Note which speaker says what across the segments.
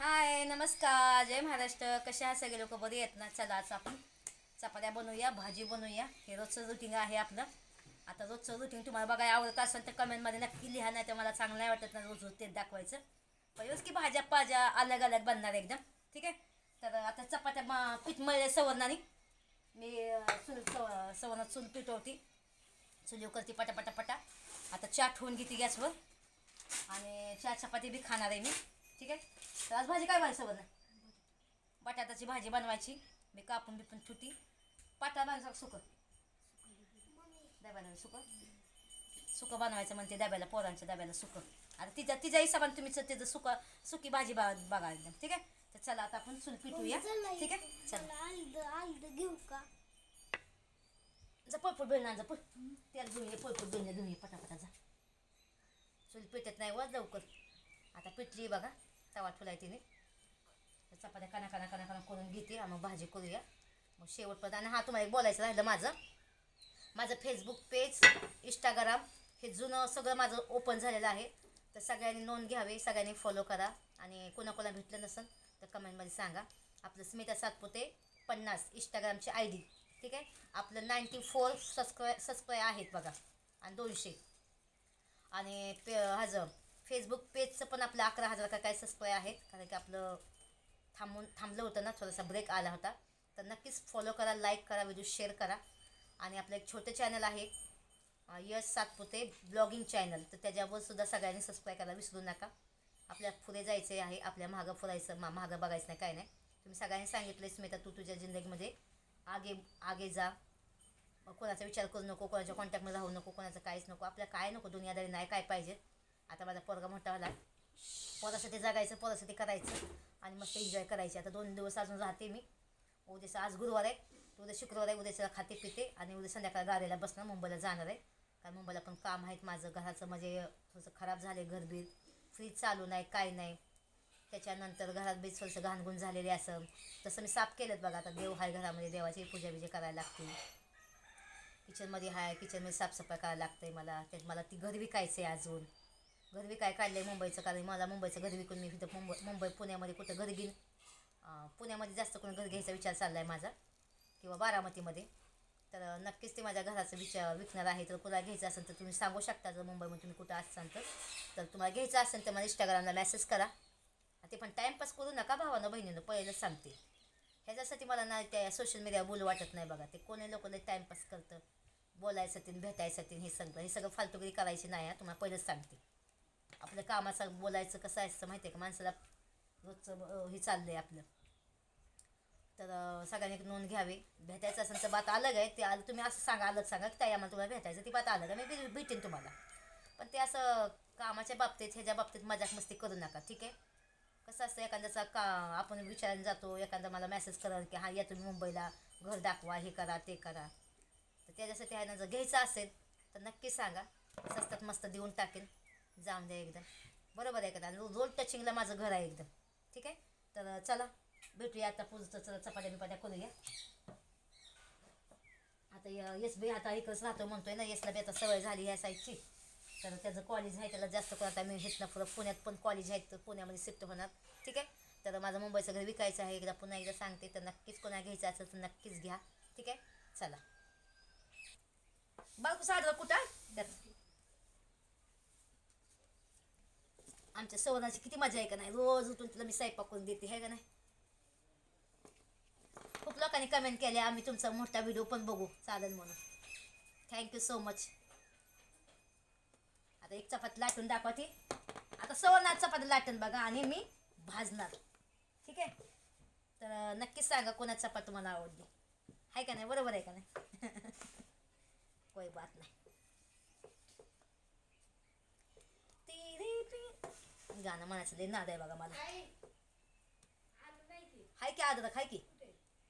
Speaker 1: हाय नमस्कार. जय महाराष्ट्र. कसे आहात सगळे लोक? बरे आहेत ना? चला आज आपण चपात्या बनवूया भाजी बनवूया. हे रोजचं रुटीन आहे आपलं. आता रोजचं रुटीन तुम्हाला बघायला आवडत असेल तर कमेंटमध्ये नक्की लिहा नाही तर मला चांगलं नाही वाटत ना रोज रोज तेच दाखवायचं. पहिलंच की भाज्या पाज्या अलग अलग बनणार एकदम. ठीक आहे? तर आता चपात्या मा- पीठ मळले सवर्णाने. मी चूल सव सवर्णात चूल पिटवती चुलीव करते पटापटा पटा. आता चहा ठेवून घेते गॅसवर. आणि चहा चपाती बी खाणार आहे मी. ठीक आहे? तर आज भाजी काय व्हायचं बरं बटाट्याची भाजी बनवायची. मी कापून बिपून ठुती पाटा बनवायचा सुकं? डब्याला सुकं. सुकं बनवायचं म्हणते डब्याला पोरांच्या डब्याला सुकं. आता तिच्या तिच्या हिशोबाने तुम्ही तिचं सुकं सुकी भाजी बा बघा एकदम ठीक आहे? तर चला आता आपण चूल पिटूया. ठीक आहे? चला.
Speaker 2: घेऊ का?
Speaker 1: जा पळपळ बेळणार जा पळ. त्याला पळपळ बेळण्या घेऊन ये पटापटा जा. चूल पेटत नाही व लवकर. आता पिटली बघा. तवा ठुलाय तिने. चपात्या काना काना काना काना करून घेते मग भाजी करूया. मग शेवटपर्यंत आणि हा तुम्हाला एक बोलायचं राहिलं माझं. माझं फेसबुक पेज इंस्टाग्राम हे जुनं सगळं माझं ओपन झालेलं आहे. तर सगळ्यांनी नोंद घ्यावी सगळ्यांनी फॉलो करा आणि कोणाकोणा भेटलं नसेल तर कमेंटमध्ये सांगा. आपलं स्मिता सातपुते पन्नास इंस्टाग्रामची आय डी ठीक आहे? आपलं नाईन्टी फोर सबस्क्राय सबस्क्राय आहेत बघा. आणि दोनशे. आणि पे हजं फेसबुक पेजचं पण आपलं अकरा हजार का काय सबस्क्राय आहेत. कारण की आपलं थांबून थांबलं होतं ना थोडासा ब्रेक आला होता. तर नक्कीच फॉलो करा लाईक करा व्हिडिओ शेअर करा. आणि आपलं एक छोटं चॅनल आहे यश सातपुते ब्लॉगिंग चॅनल तर त्याच्यावर सुद्धा सगळ्यांनी सबस्क्राईब करायला विसरू नका. आपल्या पुढे जायचे आहे आपल्या मागं फुरायचं मा मागं बघायचं नाही काय नाही. तुम्ही सगळ्यांनी सांगितलं स्मिता तू तुझ्या जिंदगीमध्ये आगे आगे जा. कोणाचा विचार करू नको कोणाच्या कॉन्टॅक्टमध्ये राहू नको कोणाचं काहीच नको. आपल्या काय नको दुनियादारी नाही काय पाहिजे. आता माझा पोरगा मोठा झाला. पोरासाठी जगायचं पोरासाठी करायचं आणि मस्त एन्जॉय करायचे. आता दोन दिवस अजून राहते मी. उद्याचं आज गुरुवार आहे. उद्या शुक्रवार आहे. उद्याचं खाते पिते आणि उद्या संध्याकाळ गाडीला बसणं मुंबईला जाणार आहे. कारण मुंबईला पण काम आहेत माझं. घराचं म्हणजे थोडंसं खराब झालं आहे घरबीर. फ्रीज चालू नाही काय नाही. त्याच्यानंतर घरात बी थोडंसं घाणगुण झालेले असं. तसं मी साफ केलं बघा. आता देव आहे घरामध्ये. देवाची पूजा बिजा करायला लागते किचनमध्ये आहे किचनमध्ये साफसफाई करायला लागते मला. त्यात मला ती घर विकायचं आहे अजून. घर विकाय काढलं आहे मुंबईचं? कारण मला मुंबईचं घर विकून मी इथं. मुंबई मुंबई पुण्यामध्ये कुठं घर घेईन? पुण्यामध्ये जास्त करून घर घ्यायचा विचार चालला आहे माझा. किंवा बारामतीमध्ये. तर नक्कीच ते माझ्या घराचं विचार विकणार आहे. तर कुणाला घ्यायचं असेल तर तुम्ही सांगू शकता. जर मुंबईमध्ये तुम्ही कुठं असाल तर. तर तुम्हाला घ्यायचं असेल तर मला इंस्टाग्रामला मेसेज करा. ते पण टाईमपास करू नका भावानं बहिणीनं. पहिलंच सांगते. ह्याच्यासाठी मला ना त्या सोशल मीडियावर बोलू वाटत नाही बघा. ते कोणी लोक टाईमपास करतं. बोलायसाठी भेटायसाठी हे सगळं. हे सगळं फालतुगिरी करायची नाही तुम्हाला पहिलंच सांगते. आपलं कामाचं बोलायचं कसं असतं माहिती आहे का? माणसाला रोजचं हे चाललं आहे आपलं. तर सगळ्यांनी नोंद घ्यावी. भेटायचं असेल तर बात अलग आहे ते आलं तुम्ही असं सांगा अलग सांगा की ताई आम्हाला तुम्हाला भेटायचं ती बात अलग आहे मी भेटेन तुम्हाला. पण ते असं कामाच्या बाबतीत ह्याच्या बाबतीत मजाक मस्ती करू नका ठीक आहे? कसं असतं एखाद्याचा का आपण विचारायला जातो एखादा मला मेसेज करा की हा या तुम्ही मुंबईला घर दाखवा हे करा ते करा. तर त्याच्यासाठी ह्यानं जर घ्यायचं असेल तर नक्की सांगा. स्वस्तात मस्त देऊन टाकेन. जाऊन द्या एकदम. बरोबर आहे का रोड टचिंगला माझं घर आहे एकदम. ठीक आहे? तर चला भेटूया आता पुढचं चला चपाट्या बिपाट्या करूया आता य- यस बी आता इकडंच राहतो म्हणतोय ना यसला बी आता सवय झाली या साईडची. तर त्याचं कॉलेज आहे त्याला जास्त करून आता मी घेतलं पुढं पुण्यात पण कॉलेज आहेत तर पुण्यामध्ये शिफ्ट होणार. ठीक आहे? तर माझं मुंबईचं घर विकायचं आहे एकदा पुन्हा एकदा सांगते तर नक्कीच कोणा घ्यायचं असेल तर नक्कीच घ्या. ठीक आहे? चला. बाळकू साधं कुठं त्यात आमच्या सवनाची किती मजा आहे का नाही? रोज उठून तुला मी स्वयंपाक करून देते आहे का नाही? खूप लोकांनी कमेंट केले आम्ही तुमचा मोठा व्हिडिओ पण बघू चालेल म्हणून. थँक्यू सो मच आता एक चपाती लाटून दाखवते. आता सवनात चपाती लाटून बघा आणि मी भाजणार. ठीक आहे? तर नक्कीच सांगा कोणाची चपाती तुम्हाला आवडली. आहे का नाही? बरोबर आहे का नाही? कोई बात नाही. गाणं म्हणायचं लय नाद आहे बघा मला. हाय. की? अद्रक हाय की?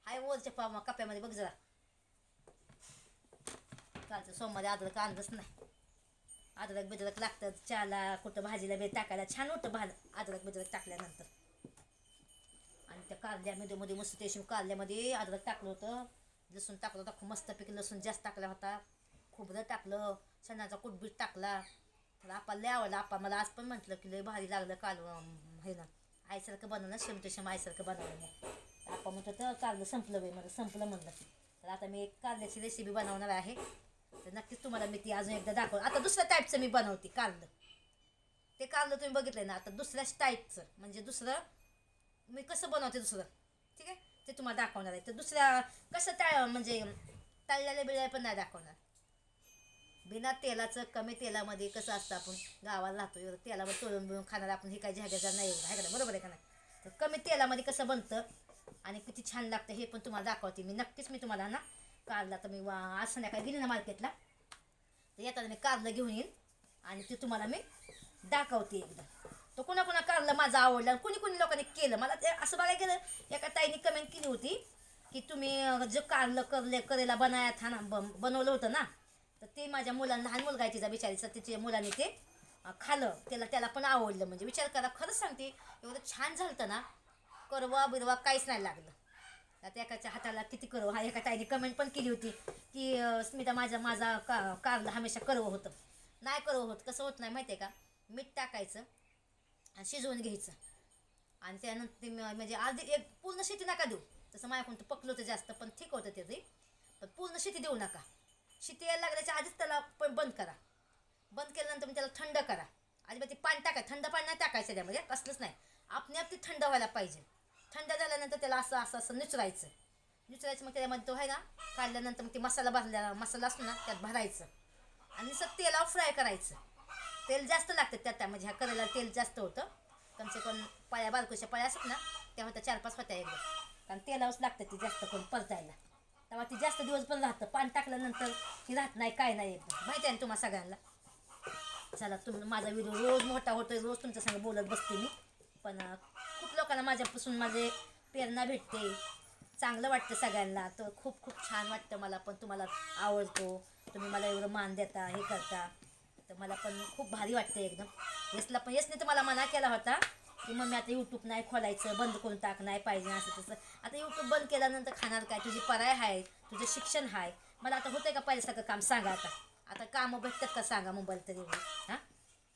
Speaker 1: हाय वरच्या पा कप्यामध्ये बघ जरा. कालचं सोमवारी अद्रक आणलंच नाही. अद्रक बिद्रक लागतं चहाला कुठं भाजीला बी टाकायला. छान होतं भाज अद्रक बिद्रक टाकल्यानंतर. आणि त्या कारल्यामध्ये मध्ये मस्त त्याशी कारल्यामध्ये अद्रक टाकलं होतं. लसूण टाकलं होतं खूप मस्तपैकी लसूण जास्त टाकला होता. खोबरं टाकलं चण्याचा कुटबीट टाकला. तर आपा लय आवडला. आपा मला आज पण म्हटलं की लय भारी लागलं काल हे ना. आईसारखं बनवलं शेमटेशम आईसारखं बनवलं मग आपण म्हटलं तर कारलं संपलं बाई मला संपलं म्हणलं. तर आता मी एक कारल्याची रेसिपी बनवणार आहे. तर नक्कीच तुम्हाला मी ती अजून एकदा दाखव आता दुसऱ्या टाईपचं मी बनवते कारलं ते कारलं तुम्ही बघितलं ना आता दुसऱ्याच टाईपचं म्हणजे दुसरं मी कसं बनवते दुसरं? ठीक आहे? ते तुम्हाला दाखवणार आहे. तर दुसऱ्या कसं त्या म्हणजे तळलेल्या बिळल्या पण नाही दाखवणार. बिना तेलाचं कमी तेलामध्ये कसं असतं आपण? गावाला राहतो एवढं तेलावर तळून बिळून खाणार आपण हे काय जहाजाचा नाही एवढं आहे का बरोबर आहे का नाही? तर कमी तेलामध्ये कसं बनतं? आणि किती छान लागतं हे पण तुम्हाला दाखवते मी. नक्कीच मी तुम्हाला ना कारला तर मी वा आज संध्याकाळी गेली ना मार्केटला? तर येताना मी कारलं घेऊन येईन आणि ते तुम्हाला मी दाखवते एकदा. तर कुणा कुणा कारलं माझं आवडलं आणि कुणी कुणी लोकांनी केलं. मला ते असं बघायला गेलं एका ताईने कमेंट केली होती की तुम्ही जे कारलं करले करेला बनाया था ना बनवलं होतं ना तर ते माझ्या मुलांना लहान मुलगा आहे तिचा बिचारीचा तिच्या मुलांनी ते खालं खाल्लं. त्याला त्याला पण आवडलं. म्हणजे विचार करा खरंच सांगते एवढं छान झालं ना करवा बिरवा काहीच नाही लागलं. आता एकाच्या हाताला किती करवं हा एका ताईने कमेंट पण केली होती की स्मिता माझा माझा का कारला हमेशा करवं होतं. नाही करवं होत. कसं होत नाही माहिती आहे का? मीठ टाकायचं आणि शिजवून घ्यायचं. आणि त्यानंतर ते म्हणजे अर्धी एक पूर्ण शेती नका देऊ. तसं माझ्याकडून तर पकलं होतं जास्त पण ठीक होतं ते ते. पण पूर्ण शेती देऊ नका. शेती यायला लागल्याच्या आधीच त्याला पण बंद करा. बंद केल्यानंतर मग त्याला थंड करा. अजिबात ते पाणी टाका थंड पाणी नाही टाकायचं त्यामध्ये कसलंच नाही. आपणे आप ते थंड व्हायला पाहिजे. थंड झाल्यानंतर त्याला असं असं असं निचरायचं. निचरायचं मग त्याच्यामध्ये तो आहे ना काढल्यानंतर मग ते मसाला भरलेला मसाला असतो ना त्यात भरायचं आणि सर तेलावर फ्राय करायचं. तेल जास्त लागतं त्यात त्या- म्हणजे ह्या करायला तेल जास्त होतं. कमसे कम पाया बारकोशा पाया असतात ना त्या होत्या चार पाच होत्या एकदा कारण तेलावरच लागतं ते जास्त करून परतायला. तेव्हा ती जास्त दिवस पण राहतं. पाणी टाकल्यानंतर ती राहत नाही काय नाही. माहिती आहे ना तुम्हाला सगळ्यांना? चला तुम माझा व्हिडिओ रोज मोठा होतोय रोज तुमच्या संग बोलत बसते मी. पण खूप लोकांना माझ्यापासून माझे प्रेरणा भेटते. चांगलं वाटतं सगळ्यांना. तर खूप खूप छान वाटतं मला पण. तुम्हाला आवडतो. तुम्ही मला एवढं मान देता हे करता. तर मला पण खूप भारी वाटतं एकदम. यसला पण यसने तर मला मना केला होता. की मम्मी आता यूट्यूब नाही खोलायचं बंद करून टाक नाही पाहिजे असं तसं. आता यूट्यूब बंद केल्यानंतर खाणार काय? तुझी पराय आहे तुझं शिक्षण आहे मला आता होतंय का पहिल्यासारखं काम? सांगा आता. आता कामं भेटतात का? सांगा मोबाईल तरी. हां?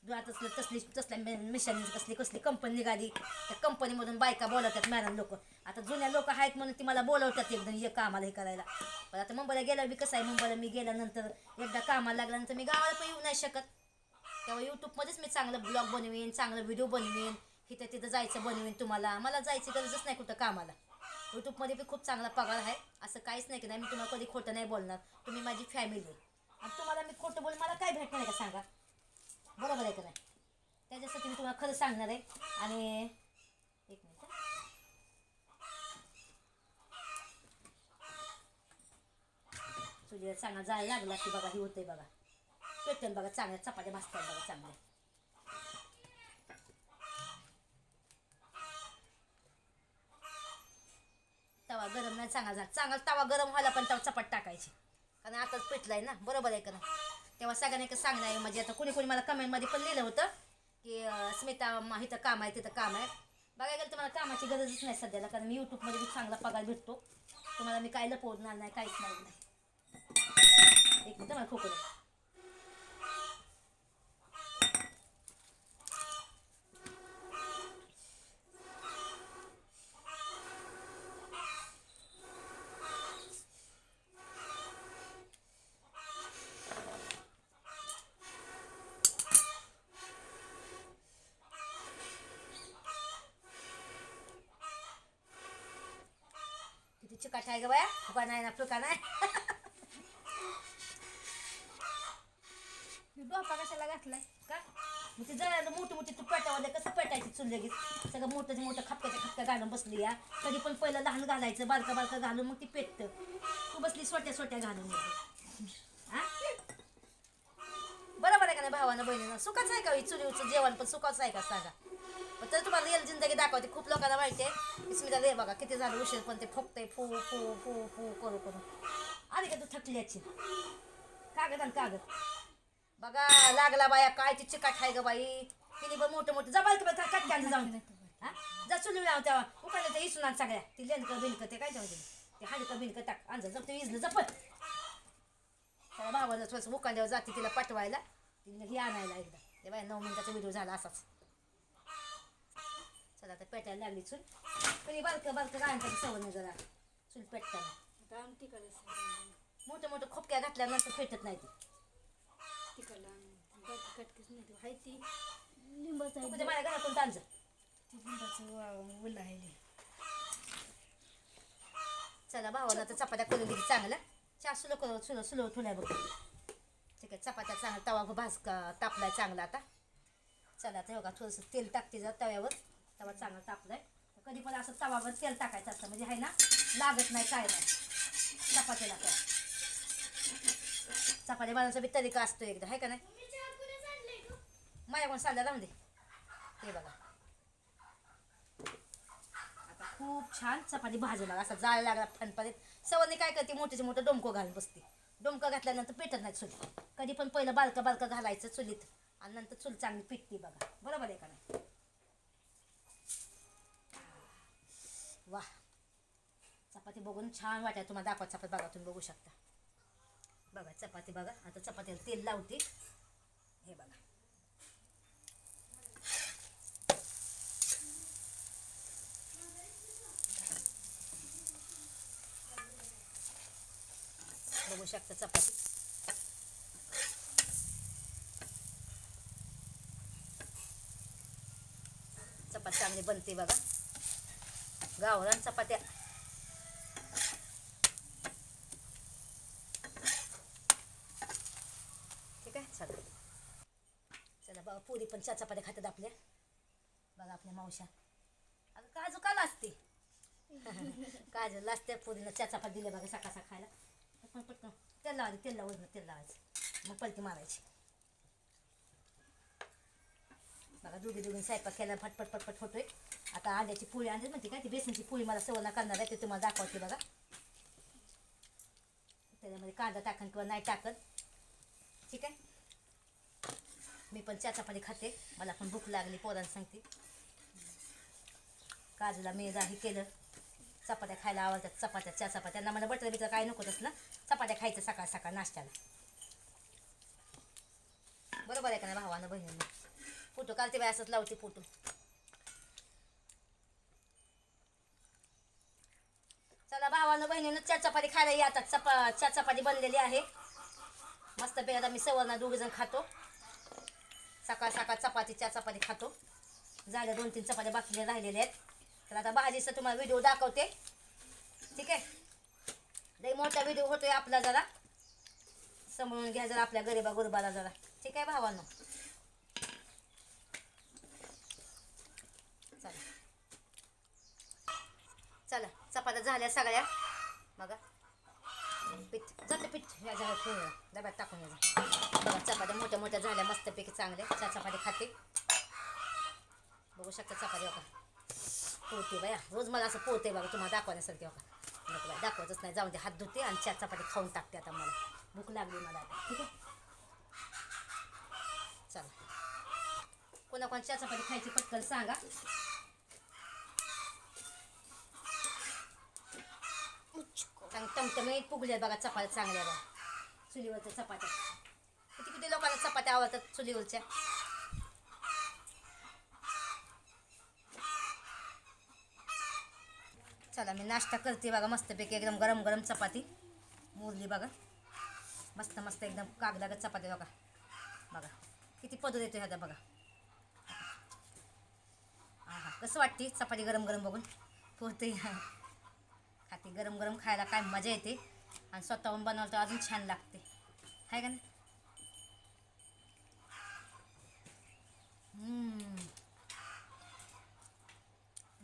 Speaker 1: जो आता तसलं तसली तसल्या मिशन कसली कसली कंपनी निघाली. त्या कंपनीमधून बायका बोलवतात मॅडम लोक. आता जुन्या लोक आहेत म्हणून ती मला बोलवतात एकदम हे कामाला हे करायला. पण आता मुंबईला गेल्यावर मी कसं आहे? मुंबईला मी गेल्यानंतर एकदा कामाला लागल्यानंतर मी गावाला पण येऊ नाही शकत. तेव्हा यूट्यूबमध्येच मी चांगलं ब्लॉग बनवीन चांगलं व्हिडिओ बनवीन. इथं तिथं जायचं बनवीन तुम्हाला. मला जायची गरजच नाही कुठं कामाला. यूट्यूबमध्ये बी खूप चांगला पगार आहे. असं काहीच नाही की नाही मी तुम्हाला कधी खोटं नाही बोलणार. तुम्ही माझी फॅमिली आणि तुम्हाला मी खोटं बोल मला काय भेटणार आहे का सांगा? बरोबर आहे का नाही? त्याच्यासाठी मी तुम्हाला खरं सांगणार आहे. आणि एक मिनिट तुझ्या सांगा जायला लागला की बघा हे होते बघा. पेटल बघा चांगल्या चपात्या भासतात बघा चांगल्या. तवा गरम नाही चांगला झाला. चांगला तवा गरम व्हायला पण तवा चपाट टाकायची. कारण आताच पेटलाय ना बरोबर आहे का ना तेव्हा सगळ्यांनी एक सांगणं आहे म्हणजे आता कुणी कुणी मला कमेंटमध्ये पण लिहिलं होतं की स्मिता मा इथं काम आहे तिथं काम आहे. बघायला गेलं तर मला कामाची गरजच नाही सध्याला कारण मी यूट्यूबमध्ये बी चांगला पगार भेटतो. तुम्हाला मी काय लपवणार नाही काहीच नाही नाही. एक मिनिट मला खोकलं. चिकाट आहे ग बाया. फुका नाही ना फुका नाही. डोपा कशाला घातलाय? का? मग ते जरा मोठी मोठी तू पेटावले कसं पेटायची चुल लगेच? सगळं मोठं मोठं खपक्याच्या खपक्या घालून बसली या. कधी पण पहिलं लहान घालायचं बारका बारका घालून मग ती पेटतं. तू बसली सोट्या सोट्या घालून हा बरोबर आहे का नाही भावानं बहिणीनं? सुखाच आहे का ही चुलीवरचं जेवण पण सुखाच आहे का सांगा? पण तर तुम्हाला रिअल जिंदगी दाखवते. खूप लोकांना माहिती आहे स्मिता रे बघा किती झालं उशीर पण ते फुकते फू फू फू फू करू करू. आली का तू थकली याची कागद आणि कागद. बघा लागला बाया काय ती चिकाट आहे ग बाई. तिने पण मोठं मोठं जबाल का बाई कटक्यानं जाऊन हा? जा चुली लाव तेव्हा. उकायला ते इसून आण सगळ्या. ती लेनकं बिनकं ते काय ठेवते ते हाडकं बिनकं टाक. अंजा जप ते इजलं जपत त्याला बाबाला थोडंसं मुकांड्यावर जाते तिला पाठवायला तिने हे आणायला एकदा. ते बाय नऊ मिनिटाचा व्हिडिओ झाला असाच. चला आता पेटायला लागली चूल. कधी बारकं बारकं गाण्यासाठी सवय जरा. चूल पेटताना.
Speaker 2: आता आमटी करायचं
Speaker 1: मोठं मोठं खोपक्या घातल्यानंतर पेटत नाही ती.
Speaker 2: तिकडला कटकीच नाही ती हाय ती. लिंबाचं आहे.
Speaker 1: तुझ्या माझ्या घरातून तांज
Speaker 2: ती लिंबाचं वा- उल आहे
Speaker 1: चला भावाला तर चपात्या करून दिली चांगलं. चहा सुलो करून सुलो सुलो ठेवल्या बघ. ठीक आहे चपात्या चांगला तवा भाज तापलाय चांगला आता. चला आता बघा थोडंसं तेल टाकते जर तव्यावर. तवा चांगला तापलाय. कधी पण असं तवावर तेल टाकायचं असतं म्हणजे आहे ना लागत नाही काय नाही. चपातीला काय चपाती बनवायचा बी तरीका असतो एकदा आहे का नाही? माझ्याकडून साध्या राहून दे. हे बघा. आता खूप छान चपाती भाजू लागा असा जाळ लागला फणफणीत सवरणी काय करते मोठीचे मोठं डोमकं घालून बसते. डोमकं घातल्यानंतर पेटत नाही चुली कधी पण पहिलं बालकं बालकं घालायचं चुलीत आणि नंतर चूल चांगली पिटते बघा. बरोबर आहे का नाही? वा. चपाती बघून छान वाटायला तुम्हाला दाखवा चपाती बघा तुम्ही बघू शकता. बघा चपाती बघा. आता चपातीला तेल लावते. हे बघा. बघू शकता चपाती. चपाती चांगली बनते बघा. गावरान चपात्या. ठीक आहे? चला. चला बघा पुरी पण चार चपात्या खातात आपल्या. बघा आपल्या मावशा अगं काजू काला असते काजू लाजते पुरीनं चार चपाती दिल्या बघा सकाळ खायला पटकन पटकन. तेल लावायचं तेल लावून तेल लावायचं. मग पलटी मारायची. बघा दोघी दोघी स्वयंपाक केला फटफट फटफट होतोय. आता अंड्याची पोळी आणली म्हणते काय ती? बेसनची पोळी मला सवना करणार आहे ते तुम्हाला दाखवते बघा. त्याच्यामध्ये कांदा टाकन किंवा नाही टाकत. ठीक आहे? मी पण चहा चपाती खाते. मला पण भूक लागली पोरांना सांगते. काजूला मी हे केलं. चपात्या खायला आवडतात चपात्या चहा चपात्या. त्यांना मला बटर बिटर काय नकोच ना. चपात्या खायचं सकाळ सकाळ नाश्त्याला. बरोबर आहे का नाही भावानं बहिणीनं? फोटो काढते बाय असंच लावते फोटो. चला भावानं बहिणीनं चार चपाती खायला येतात चपा चार चपाती बनलेली आहे. मस्त पे आता मी सवरना दोघे जण खातो. सकाळ सकाळ चपाती चार चपाती खातो. झाल्या दोन तीन चपात्या बाकी राहिलेल्या आहेत. तर आता भाजीचा तुम्हाला व्हिडिओ दाखवते. ठीक आहे? लई मोठा व्हिडिओ होतोय आपला जरा. समजून घ्या जरा आपल्या गरीबा गुरबाला जरा. ठीक आहे भावानं? चला. चला. चपात्या झाल्या सगळ्या. बघा. पीठ जातं पीठ. या जरा डब्यात टाकून या बघा चपात्या मोठ्या मोठ्या झाल्या मस्तपैकी चांगल्या. चार चपात्या खाते. बघू शकता चपात्या बघा हो पोहते बाया. रोज मला असं पोहते बघा तुम्हाला दाखवण्यासारखे बघा हो नको बाय दाखवतच नाही. जाऊन दे हात धुते आणि चार चपाती खाऊन टाकते आता मला. भूक लागली मला आता. ठीक आहे? चला. कोणा चार चपाती खायची पटकन सांगा. चांग टमटमीत फुगल्या बघा चपात्या चांगल्या बघा. चुलीवरच्या चपात्या. किती किती लोकांना चपात्या आवडतात चुलीवरच्या? चला मी नाश्ता करते बघा मस्तपैकी एकदम गरम गरम चपाती. मुरली बघा. मस्त मस्त एकदम कागदागत चपाती बघा. बघा किती पदर येतो ह्याचा बघा. हा हा कसं वाटते चपाती गरम गरम बघून? पोहते लागते. गरम गरम खायला काय मजा येते. आणि स्वतःहून बनवलं तर अजून छान लागते. आहे का नाही? हम्म.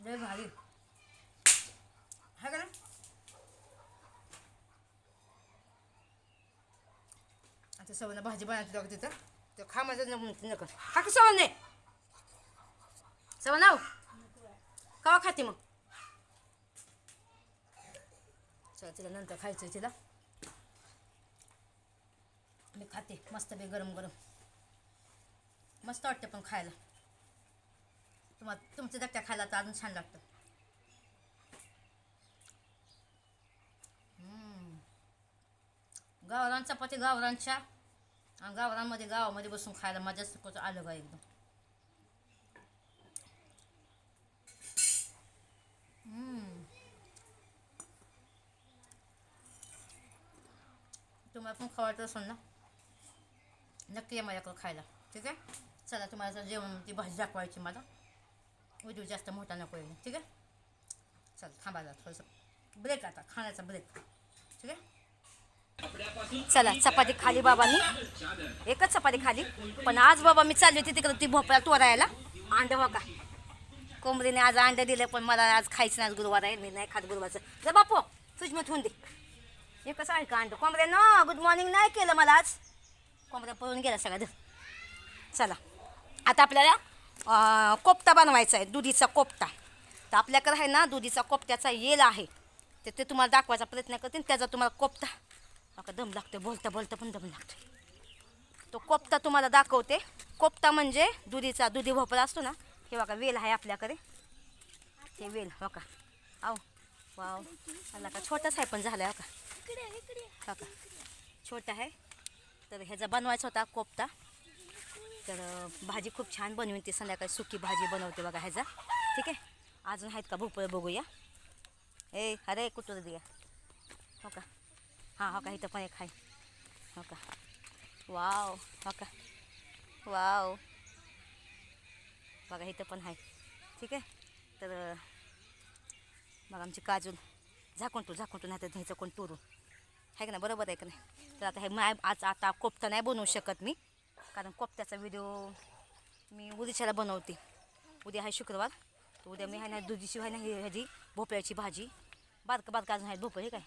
Speaker 1: लय भारी. आहे का नाही? आता सवना भाजी बनवते लागते तिथं. तर खा माझं नको नको. खा की सवने सवनाव कवा खाते मग? चला तिला नंतर खायचं आहे तिला. मी खाते मस्त बे गरम गरम. मस्त वाटतं पण खायला. तुम्हाला तुमच्या धक्क्या खायला तर अजून छान लागतं. गावरान चपाती गावरानच्या. आणि गावरानमध्ये गावामध्ये बसून खायला मजाच कुठं आलं का एकदम. तुम्हाला पण खवायचं असेल ना? नक्की या माझ्याकडं खायला ठीक आहे? चला तुम्हाला जर जेवण ती भाजी दाखवायची मला. उद्या जास्त मोठा नको येईल ठीक आहे? चल थांबायला थोडंसं. ब्रेक आता खाण्याचा ब्रेक ठीक आहे? चला चपाती खाली बाबांनी. एकच चपाती खाली. पण आज बाबा मी चालली होती तिकडं ती भोपळा तोरायला. अंड हो का कोंबडीने आज अंडं दिलं पण मला आज खायचं नाही आज गुरुवार आहे. मी नाही खात गुरुवारचं. बापू तुझ होऊन ठेवून दे. एकच आहे का अंड कोंबड्या न गुड मॉर्निंग नाही केलं मला आज. कोंबड्या पळून गेला सगळ्या चला. आता आपल्याला कोफ्ता बनवायचा आहे दुधीचा कोफ्ता. तर आपल्याकडे आहे ना दुधीचा कोफ्त्याचा येल आहे. तर ते तुम्हाला दाखवायचा प्रयत्न करते त्याचा तुम्हाला कोफ्ता. का दम लागतो बोलता बोलता पण दम लागतो तो कोफ्ता तुम्हाला दाखवते. कोफ्ता म्हणजे दुधीचा दुधी भोपळा असतो ना हे बघा वेल आहे आपल्याकडे. ते वेल हो का? आहो वाव. आला का? छोटाच आहे पण झाला हो का? काका छोटा आहे. तर ह्याचा बनवायचा होता कोफ्ता. तर भाजी खूप छान बनवून ती. संध्याकाळी सुकी भाजी बनवते बघा ह्याचा. ठीक आहे? अजून आहेत का भोपळे बघूया. ए अरे कुठं दिया हो का? हां हो का? इथं पण एक आहे. हो का? वाव हो का? वाव. बघा इथं पण आहे. ठीक आहे? तर बघा आमची काजून झाकून तू झाकून तू नाही तर ध्यायचं कोण तुरून आहे का नाही? बरोबर आहे का नाही? तर आता हे माय आज आता कोफ्ता नाही बनवू शकत मी. कारण कोफ्त्याचा व्हिडिओ मी उद्याच्याला बनवते. उद्या आहे शुक्रवार. तर उद्या मी आहे ना दुधीची आहे ना ही ह्याची भोपळ्याची भाजी. बारकं बारकं अजून आहे भोपळे हे काय?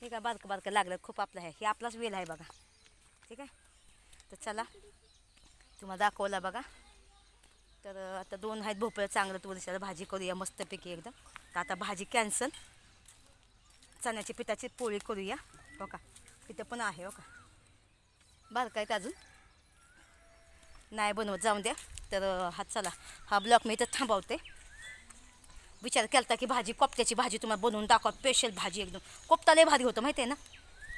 Speaker 1: हे काय बारकं बारकं लागलं खूप आपलं आहे. हे आपलाच वेल आहे बघा. ठीक आहे? तर चला. तुम्हाला दाखवला बघा. तर आता दोन आहेत भोपळं चांगलं. तुळशीला भाजी करूया मस्तपैकी एकदम. तर आता भाजी कॅन्सल चण्याच्या पिठाची पोळी करूया. हो का? इथं पण आहे हो का? बारका आहेत अजून? नाही बनवत जाऊन द्या. तर हा चला. हा ब्लॉक मी इथं थांबवते. विचार केला की भाजी कोपत्याची भाजी तुम्हाला बनवून दाखवा. स्पेशल भाजी एकदम. कोफ्ता लय भारी होतं माहिती आहे ना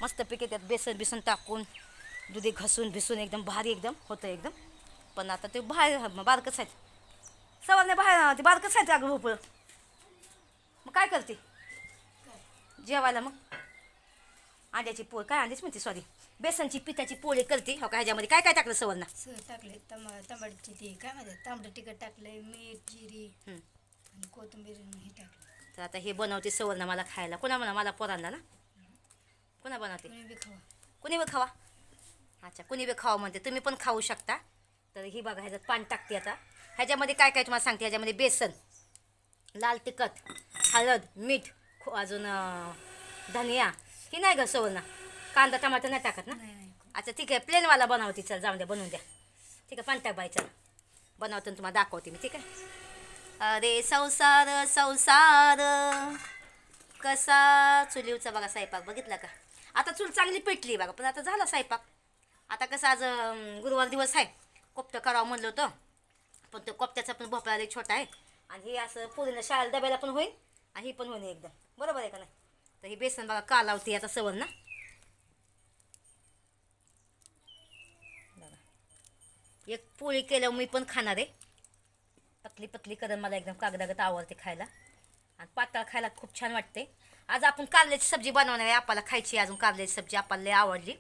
Speaker 1: मस्तपैकी त्यात बेसन बिसन टाकून दुधी घसून भिसून एकदम भारी एकदम होतं एकदम. पण आता ते बाहेर बारकच आहेत? सवारने बाहेर ते. बारकच आहेत अगं भोपळं? मग काय करते? जेवायला मग? अंड्याची पोळी काय अंड्याची म्हणते सॉरी बेसनची पिठाची पोळी करते. हो का ह्याच्यामध्ये काय काय टाकलं सवरना
Speaker 2: सर टाकले तम टमाटची ती काय म्हणते तांबडं तिखट टाकलंय मीठ जिरी
Speaker 1: हं.
Speaker 2: आणि कोथिंबीर आणि हे टाकलं
Speaker 1: तर आता हे बनवते सवरना मला खायला. कोणा म्हणा मला पोरांना ना? कोणा बनवते?
Speaker 2: कोणी बी खावा.
Speaker 1: कुणी बी खावा? अच्छा कुणी बी खावा म्हणते. तुम्ही पण खाऊ शकता. तर ही बघा ह्याच्यात पाणी टाकते आता. ह्याच्यामध्ये काय काय तुम्हाला सांगते? ह्याच्यामध्ये बेसन लाल तिखट हळद मीठ खो- अजून अं, धनिया ही नाही ग सवरना कांदा टमाटर नाही टाकत ना? अच्छा ठीक आहे. प्लेनवाला बनवते चल जाऊन द्या बनवून द्या. ठीक आहे पाणी टाक बाई चल. बनवतो तुम्हाला दाखवते मी ठीक आहे? अरे संसार संसार. कसा चुलीवचा बघा स्वयंपाक बघितला का? आता चूल चांगली पेटली बघा पण आता झाला स्वयंपाक. आता कसं आज गुरुवार दिवस आहे. कोपतं करावं म्हणलं होतं. पण तो कोपत्याचा पण भोपळा लई छोटा आहे. आणि हे असं पूर्ण शाळेला डब्याला पण होईल आणि ही पण होईल एकदम बरोबर आहे का नाही? तर हे बेसन बघा का लावते आता सवल ना? बघा. एक पोळी केल्यावर मी पण खाणार आहे. पतली पतली करून मला एकदम कागदागत आवडते खायला. आणि पातळ खायला खूप छान वाटते. आज आपण कारल्याची सब्जी बनवणार आहे. आपल्याला खायची अजून कारल्याची सब्जी. आपल्याला लय आवडली.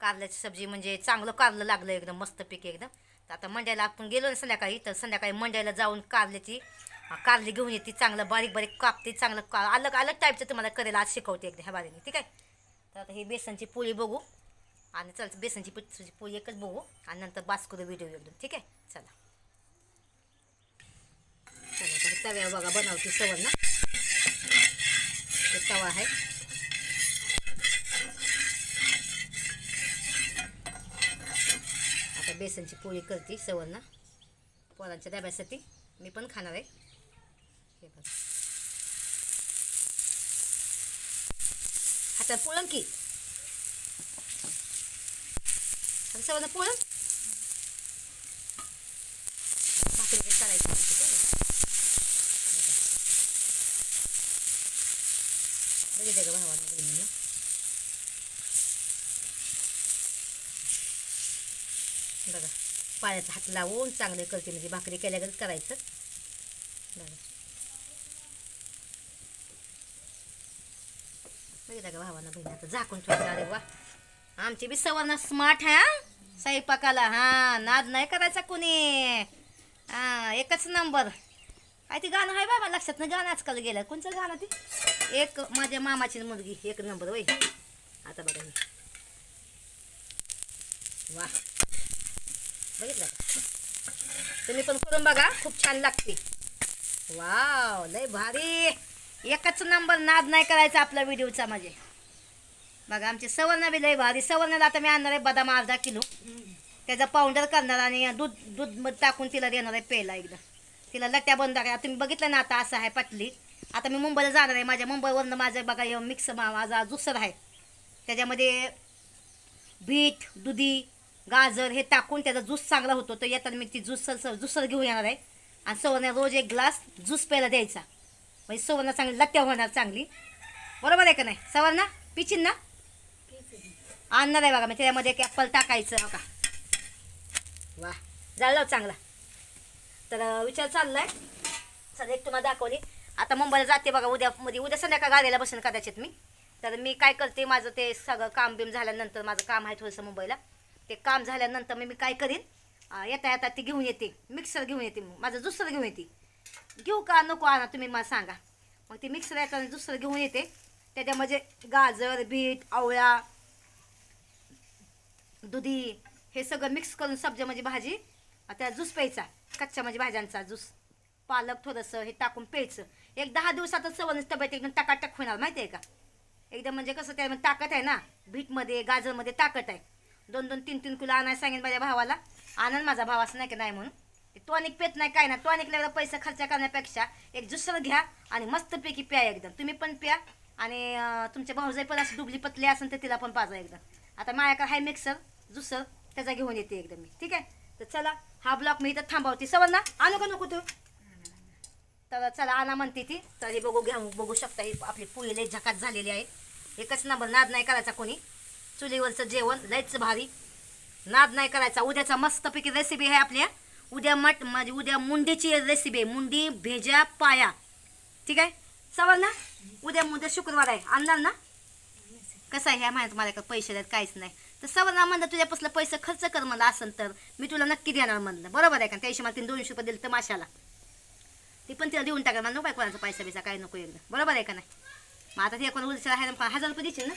Speaker 1: कारल्याची सब्जी म्हणजे चांगलं कारलं लागलं एकदम मस्तपैकी एकदम. तर आता मंड्याला आपण गेलो ना संध्याकाळी तर संध्याकाळी मंड्याला जाऊन कारल्याची कारली घेऊन येते चांगलं बारीक बारीक कापते चांगलं का अलग अलग टाईपचं तुम्हाला करायला आज शिकवते एकदा ह्या बारीने ठीक आहे? तर आता ही बेसनची पोळी बघू. आणि चल बेसनची पिठाची पोळी एकच बघू. आणि नंतर बास करू व्हिडिओ एकदम ठीक आहे? चला. चला तर तव्या बघा बनवते सवड ना. तवा आहे. आता बेसनची पोळी करते सवड ना. पोरांच्या डब्यासाठी मी पण खाणार आहे. हे बघ. हातात पोळण की? आता पोळण? भाकरी करायची बघितलं का बघा. पाण्याचा हात लावून चांगले करते म्हणजे भाकरी केल्यागत करायचं. बघा. बघितलं का भावानं बहिणी झाकून ठेवायचं अरे वा आमची बी सवर्ण स्मार्ट हा. स्वयंपाकाला हा. नाद नाही करायचा कुणी. हा एकच नंबर. काय ती गाणं आहे बाबा लक्षात नाही गाणं आजकाल गेलं. कोणचं गाणं ती? एक माझ्या मामाची मुलगी एक नंबर वय आता बघा मी वा. बघितलं तुम्ही पण करून बघा खूप छान लागते. वाव लय भारी. एकच नंबर नाद नाही करायचा आपला व्हिडिओचा म्हणजे. बघा आमचे सवर्ण बी लई भारी. सवर्णाला आता मी आणणार आहे बदाम अर्धा किलो. त्याचा पावडर करणार आणि दूध दूध टाकून तिला देणार आहे प्यायला एकदा. तिला लट्ट्या बंद करा तुम्ही बघितलं ना आता असं आहे पाटली. आता मी मुंबईला जाणार आहे. माझ्या मुंबईवरनं माझं बघा मिक्स माझा जुसर आहे त्याच्यामध्ये बीट दुधी गाजर हे टाकून त्याचा ज्यूस चांगला होतो. तर येताना मी ती ज्यूसर जुसर घेऊन येणार आहे. आणि सवर्ण रोज एक ग्लास ज्यूस प्यायला द्यायचा. म्हणजे सवर्ण चांगली लट्ट्या होणार चांगली. बरोबर आहे का नाही? सवर्ण? पिचिन ना? आणणार आहे बघा म्हणजे मी त्याच्यामध्ये एक ॲपल टाकायचं बघा. वा झालं चांगला. तर विचार विचार चाललाय. चला एक तुम्हाला दाखवली. आता मुंबईला जाते बघा उद्या मध्ये उद्या संध्याकाळ गाडीला बसेन कदाचित मी. तर मी काय करते माझं ते सगळं काम बिम झाल्यानंतर माझं काम आहे थोडंसं मुंबईला. ते काम झाल्यानंतर मी मी काय करीन? येता येता ती घेऊन येते. मिक्सर घेऊन येते मग माझं दुसरं घेऊन येते. घेऊ का? नको आणा तुम्ही मला सांगा. मग ते मिक्सर येताना दुसरं घेऊन येते. त्याच्यामध्ये म्हणजे गाजर बीट आवळा दुधी हे सगळं मिक्स करून सब्जा म्हणजे भाजी त्या ज्यूस प्यायचा. कच्च्या म्हणजे भाज्यांचा ज्यूस पालक थोडंसं हे टाकून प्यायचं. एक दहा दिवसातच सवर्ण तब्येत एकदम टकाटक होणार माहिती आहे का? एकदम म्हणजे कसं त्यामध्ये म्हणजे ताकद आहे ना? बीटमध्ये गाजरमध्ये ताकद आहे. दोन दोन तीन तीन किलो आणायला सांगेन माझ्या भावाला. आनंद माझा भाव असं नाही की नाही म्हणून. टॉनिक पेत नाही काय ना टॉनिकला एवढा पैसा खर्च करण्यापेक्षा एक जुसर घ्या आणि मस्तपैकी प्या एकदम तुम्ही पण प्या आणि तुमच्या भाऊजाई पण असं दुबली पतली असेल तर तिला पण पाजा एकदम आता माझ्याकडे हाय मिक्सर जुसर त्याचा घेऊन येते एकदम मी. ठीक आहे? तर चला हा ब्लॉक मी इथं थांबवते. सवर्ण आणू का नको तू? तर चला आणा म्हणते ती. तर हे बघू घ्या बघू शकता. ही आपली पोळी लय झकात झालेली आहे. एकच नंबर नाद नाही करायचा कोणी. चुलीवरचं जेवण लयच भारी. नाद नाही करायचा. उद्याचा मस्तपैकी रेसिपी आहे आपल्या उद्या मट म्हणजे उद्या मुंडीची रेसिपी आहे. मुंडी भेजा पाया. ठीक आहे? सवाल ना? उद्या मुद्या शुक्रवार आहे. आणणार ना? कसं आहे? ह्या महिन्यात माझ्याकडे पैसे देत काहीच नाही. तर सवर्ण म्हणलं तुझ्यापासून पैसे खर्च कर म्हणलं असेल तर. मी तुला नक्की देणार म्हणलं. बरोबर आहे का? त्या मला तिने दोनशे रुपये दिले तर माशाला. ती पण तिला देऊन टाका मला नको कोणाचा पैसा बिसा काय नको एकदा बरोबर आहे का नाही? मग आता ते कोण उद्या आहे ना, हजार रुपये द्यायचे ना?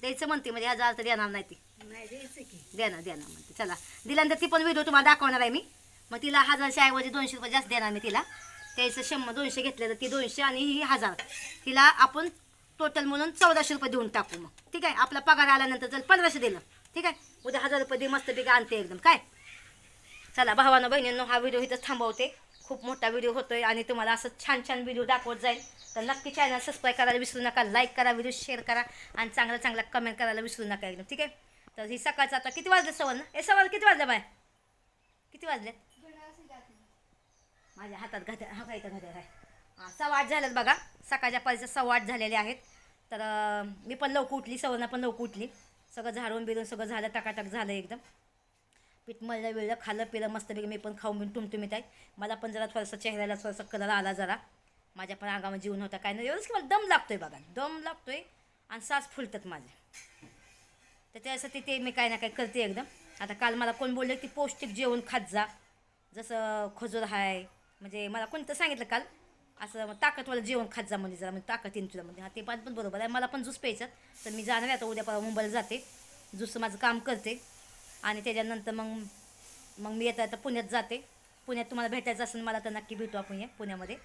Speaker 1: द्यायचं म्हणते. म्हणजे हजार तर देणार नाही ती.
Speaker 2: नाही ना की.
Speaker 1: देणार देणार म्हणते. चला. दिल्यानंतर ती पण व्हिडिओ तुम्हाला दाखवणार आहे मी. मग तिला हजारच्या ऐवजी दोनशे रुपये जास्त देणार मी तिला. त्याचं शंभर दोनशे घेतलेलं तर ती दोनशे आणि ही हजार. तिला आपण टोटल म्हणून चौदाशे रुपये देऊन टाकू मग. ठीक आहे? आपला पगार आल्यानंतर जर पंधराशे दिलं. ठीक आहे? उद्या हजार रुपये दे मस्तपैकी आणते एकदम. काय? चला भावानं बहिणींनो हा व्हिडिओ इथं थांबवते. खूप मोठा व्हिडिओ होतोय आणि तुम्हाला असं छान छान व्हिडिओ दाखवत जाईल. तर नक्की चॅनल सबस्क्राईब करायला विसरू नका लाईक करा व्हिडिओ शेअर करा आणि चांगला चांगला कमेंट करायला विसरू नका एकदम. ठीक आहे? तर ही सकाळचं आता किती वाजलं सवल ना ए सवाल किती वाजलं बाय? किती वाजले? माझ्या हातात घात्या हा काय इथं घात्या आहे हां सव्वा आठ झाल्यात बघा. सकाळच्या पाळीच्या सव्वा आठ झालेले आहेत. तर मी पण लवकर उठली सवलना पण लवकर उठली. सगळं झाडून बिरून सगळं झालं टकाटक झालं एकदम. पीठ मळलं वेळलं खाल्लं पिलं मस्तपैकी मी पण खाऊन बिन टुमटुमीत आहे. मला पण जरा थोडंसं चेहऱ्याला थोडासा कलर आला जरा. माझ्या पण अंगामध्ये जीवन होता. काय नाही एवढंच की मला दम लागतोय बघा. दम लागतोय आणि सास फुलतात माझे. तर त्यासाठी ते मी काय ना काय करते एकदम. आता काल मला कोण बोललं की पौष्टिक जेवण खात जा. जसं खजूर आहे म्हणजे मला कोणतं सांगितलं काल असं मग ताकदवालं जेवण खात जा म्हणजे जरा म्हणजे ताकद येईन तुला म्हणजे. हा ते पण पण बरोबर आहे. मला पण ज्यूस प्यायचं तर मी जाणार आहे आता उद्या परवा मुंबईला जाते. ज्यूस माझं काम करते. आणि त्याच्यानंतर मग मग मी येता येता पुण्यात जाते. पुण्यात तुम्हाला भेटायचं असेल मला तर नक्की भेटू आपण या पुण्यामध्ये.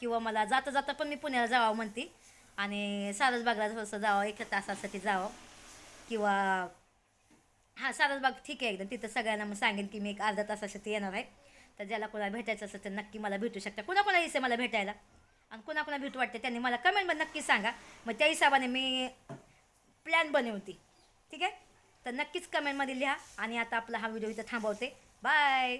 Speaker 1: किंवा मला जाता जाता पण मी पुण्याला जावं म्हणते. आणि सारसबागला थोडंसं जावं एका तासासाठी जावं. किंवा हां सारसबाग ठीक आहे एकदम. तिथं सगळ्यांना मग सांगेन की मी एक अर्धा तासासाठी येणार आहे. तर ज्याला कोणाला भेटायचं असेल तर नक्की मला भेटू शकता. कुणा कोणा मला भेटायला? आणि कुणाकोणा भेटू वाटते त्यांनी मला कमेंटमध्ये नक्की सांगा. मग त्या हिशोबाने मी प्लॅन बनवते. ठीक आहे? तर नक्कीच कमेंटमध्ये लिहा. आणि आता आपला हा व्हिडिओ इथं थांबवते. बाय